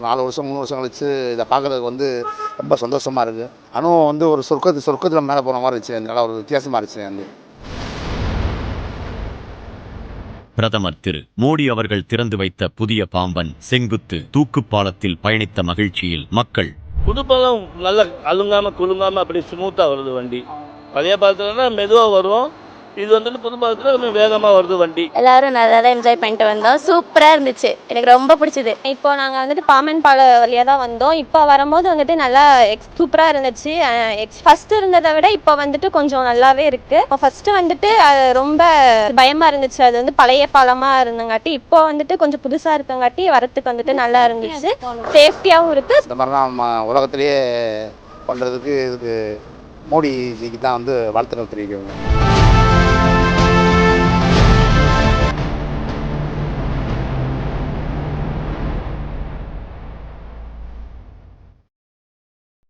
நாலு வருஷம் மூணு வருஷம் கழிச்சு இதை பார்க்கறதுக்கு வந்து ரொம்ப சந்தோஷமாக இருக்குது அனுபவம் வந்து ஒரு சொர்க்கத்து சொர்க்கத்தில் மேலே போன மாதிரி இருந்துச்சு. நல்லா ஒரு வித்தியாசமாக இருந்துச்சு வந்து பிரதமர் திரு மோடி அவர்கள் திறந்து வைத்த புதிய பாம்பன் செங்குத்து தூக்குப் பாலத்தில் பயணித்த மகிழ்ச்சியில் மக்கள். புதுப்பாலம் நல்லா அலுங்காமல் குலுங்காமல் அப்படி ஸ்மூத்தாக வருது வண்டி. பழைய பாலத்துலனா மெதுவாக வரும் இது வந்துட்டு புது பாலத்தில் கொஞ்சம் வேகமாக வருது வண்டி. எல்லாரும் நல்லா தான் என்ஜாய் பண்ணிட்டு வந்தோம். சூப்பராக இருந்துச்சு. எனக்கு ரொம்ப பிடிச்சது. இப்போ நாங்கள் வந்துட்டு பாமன் பால வழியாக தான் வந்தோம். இப்போ வரும்போது வந்துட்டு நல்லா எக்ஸ் சூப்பராக இருந்துச்சு. எக்ஸ் ஃபர்ஸ்ட் இருந்ததை விட இப்போ வந்துட்டு கொஞ்சம் நல்லாவே இருக்கு. இப்போ ஃபர்ஸ்ட் வந்துட்டு அது ரொம்ப பயமா இருந்துச்சு. அது வந்து பழைய பாலமா இருந்தங்காட்டி இப்போ வந்துட்டு கொஞ்சம் புதுசா இருக்கங்காட்டி வரத்துக்கு வந்துட்டு நல்லா இருந்துச்சு. சேஃப்டியாகவும் இருக்கு. இந்த மாதிரிலாம் உலகத்திலேயே பண்ணுறதுக்கு இதுக்கு மோடிஜிக்கு தான் வந்து வாழ்த்துக்கள் தெரிவிக்கிறோம்.